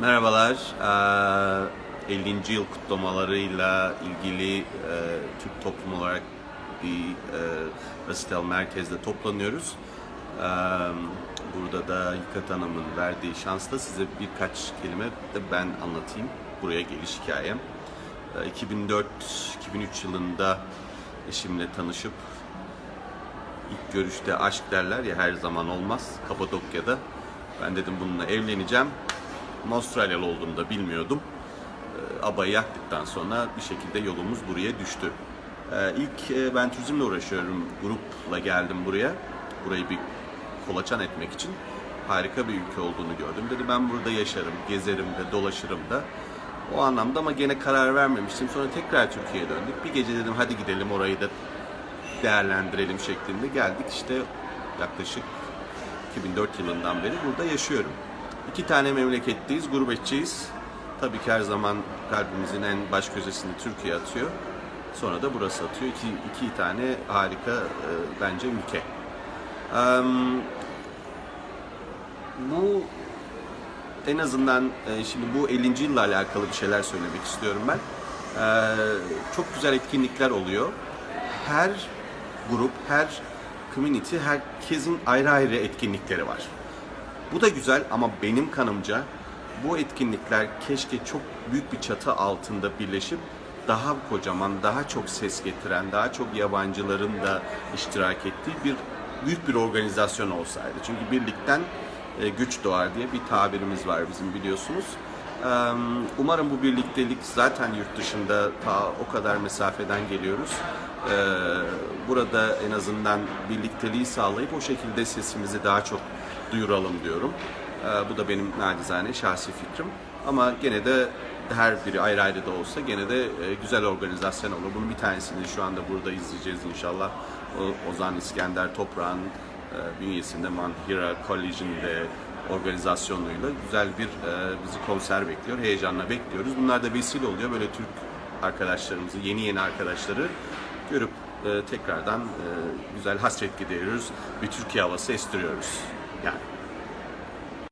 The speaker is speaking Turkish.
Merhabalar. Ee, 50. yıl kutlamalarıyla ilgili e, Türk toplum olarak bir e, resital merkezde toplanıyoruz. Ee, Burada da Yıkat Hanım'ın verdiği şansla size birkaç kelime de ben anlatayım. Buraya geliş hikayem. Ee, 2004-2003 yılında eşimle tanışıp ilk görüşte aşk derler ya her zaman olmaz. Kapadokya'da. Ben dedim bununla evleneceğim. Avustralyalı olduğunu da bilmiyordum. Ee, Abayı yaktıktan sonra bir şekilde yolumuz buraya düştü. Ee, İlk e, ben turizmle uğraşıyorum. Grupla geldim buraya. Burayı bir kolaçan etmek için. Harika bir ülke olduğunu gördüm. Dedi ben burada yaşarım, gezerim de, dolaşırım da. O anlamda ama gene karar vermemiştim. Sonra tekrar Türkiye'ye döndük. Bir gece dedim hadi gidelim orayı da değerlendirelim şeklinde geldik. İşte yaklaşık 2004 yılından beri burada yaşıyorum. İki tane memleketteyiz, gurbetçiyiz. Tabii ki her zaman kalbimizin en baş köşesinde Türkiye atıyor. Sonra da burası atıyor. İki, iki tane harika e, bence ülke. Em, bu en azından e, şimdi bu 50. yılla alakalı bir şeyler söylemek istiyorum ben. E, çok güzel etkinlikler oluyor. Her grup, her community, herkesin ayrı ayrı etkinlikleri var. Bu da güzel ama benim kanımca bu etkinlikler keşke çok büyük bir çatı altında birleşip daha kocaman, daha çok ses getiren, daha çok yabancıların da iştirak ettiği bir büyük bir organizasyon olsaydı. Çünkü birlikten e, güç doğar diye bir tabirimiz var bizim biliyorsunuz. Umarım bu birliktelik zaten yurt dışında ta o kadar mesafeden geliyoruz. Eee, Burada en azından birlikteliği sağlayıp o şekilde sesimizi daha çok duyuralım diyorum. Eee, Bu da benim nacizane şahsi fikrim. Ama gene de her biri ayrı ayrı da olsa gene de e, güzel organizasyon olur. Bunun bir tanesini şu anda burada izleyeceğiz inşallah. Ozan İskender Toprağ'ın e, bünyesinde Manhira College'in de organizasyonuyla güzel bir e, bizi konser bekliyor. Heyecanla bekliyoruz. Bunlar da vesile oluyor. Böyle Türk arkadaşlarımızı, yeni yeni arkadaşları görüp e, tekrardan e, güzel hasret gideriyoruz. Bir Türkiye havası estiriyoruz. Yani